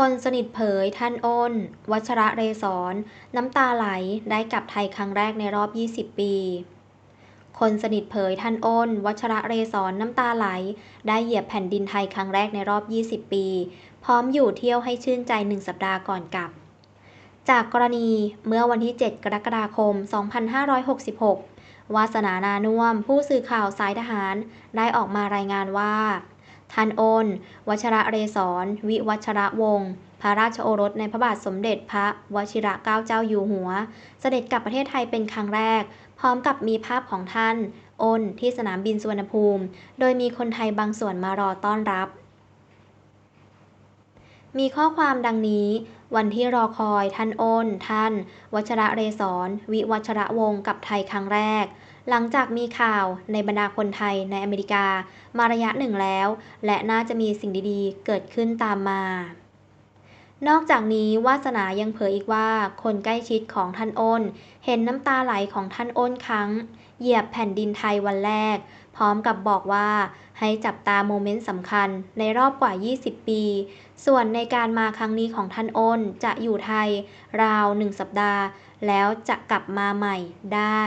คนสนิทเผย ท่านอ้น วัชระเรศร น้ำตาไหล ได้กลับไทยครั้งแรกในรอบ 20 ปี คนสนิทเผย ท่านอ้น วัชระเรศร น้ำตาไหล ได้เหยียบแผ่นดินไทยครั้งแรกในรอบ 20 ปี พร้อมอยู่เที่ยวให้ชื่นใจหนึ่งสัปดาห์ก่อนกลับ จากกรณีเมื่อวันที่ 7 กรกฎาคม 2566 วาสนานานุ่มผู้สื่อข่าวสายทหาร ได้ออกมารายงานว่า ท่านอ้นวัชระเรศร วิวัชระวงศ์ พระราชโอรสในพระบาทสมเด็จพระวชิระเกล้าเจ้าอยู่หัว เสด็จกลับประเทศไทยเป็นครั้งแรก พร้อมกับมีภาพของท่านโอนที่สนามบินสุวรรณภูมิ โดยมีคนไทยบางส่วนมารอต้อนรับ มีข้อความดังนี้วันที่รอคอยท่านโอน ท่าน วัชระเรศร วิวัชระวงศ์กับไทยครั้งแรก หลังจากมีข่าวในบรรดาคนไทยในอเมริกามาระยะหนึ่งแล้ว และน่าจะมีสิ่งดีๆ เกิดขึ้นตามมา นอกจากนี้วาสนายังเผยอีกว่า คนใกล้ชิดของท่านอ้น เห็นน้ำตาไหลของท่านอ้นครั้ง เหยียบแผ่นดินไทยวันแรก พร้อมกับบอกว่าให้จับตาโมเมนต์สำคัญในรอบกว่า 20 ปี ส่วนในการมาครั้งนี้ของท่านอ้นจะอยู่ไทย ราวหนึ่งสัปดาห์ แล้วจะกลับมาใหม่ได้